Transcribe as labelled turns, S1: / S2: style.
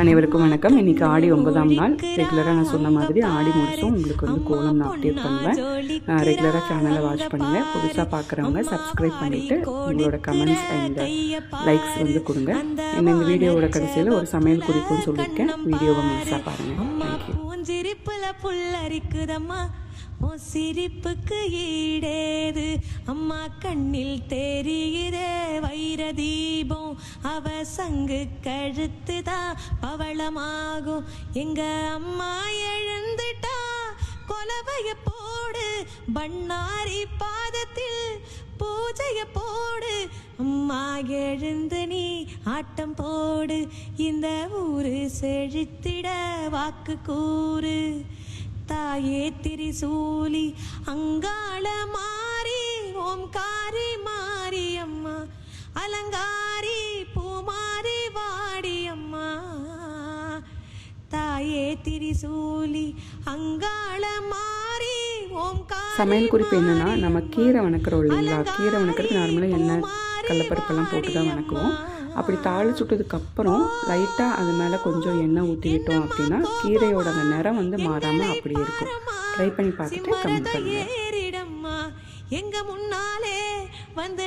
S1: அனைவருக்கும் வணக்கம். இன்னைக்கு ஆடி ஒன்பதாம் நாள். ரெகுலராக நான் சொன்ன மாதிரி ஆடி முடிச்சும் உங்களுக்கு வந்து கோலம் நான் அப்டேட் பண்ணுவேன். ரெகுலராக சேனலை வாட்ச் பண்ணுங்கள் புதுசாக பார்க்குறவங்க சப்ஸ்கிரைப் பண்ணிவிட்டு உங்களோட கமெண்ட்ஸ் அண்ட் லைக்ஸ் வந்து கொடுங்க. என்ன இந்த வீடியோவோட கடைசியில் ஒரு சமையல் குறிப்புன்னு சொல்லியிருக்கேன். வீடியோவை முழுசாக பாருங்கள் தேங்க்யூ
S2: உன் சிரிப்புக்கு ஈடேது. அம்மா கண்ணில் தெரியுதே வைர தீபம் அவ சங்கு கழுத்து தான் பவளமாகும். எங்க அம்மா எழுந்துட்டா கொலவைய போடு பண்ணாரி பாதத்தில் பூஜைய போடு. அம்மா எழுந்து நீ ஆட்டம் போடு இந்த ஊரு செழித்திட வாக்கு கூறு. தாயே திரிசூலி அங்காள மாறி ஓம்காரி மாறி அம்மா அலங்காரி பூமாரி வாடி அம்மா தாயே திரிசூலி அங்காள மாறி ஓம்காரி
S1: சமையல் குறிப்பு என்னன்னா நம்ம கீரை வணக்கிறோம் இல்லைங்களா? கீரை வணக்கிறது நார்மலாக என்ன? கடலப்பருப்பெல்லாம் போட்டு தான் வணக்குவோம். அப்படி தாளிச்சுட்டதுக்கப்புறம் லைட்டாக அது மேலே கொஞ்சம் எண்ணெய் ஊற்றிக்கிட்டோம் அப்படின்னா கீரையோட அந்த நிறம் வந்து மாறாமல் அப்படியே இருக்கும். ட்ரை பண்ணி பார்த்துட்டு கமெண்ட் பண்ணுங்கள்
S2: ஏறிடம்மா எங்க முன்னாலே வந்து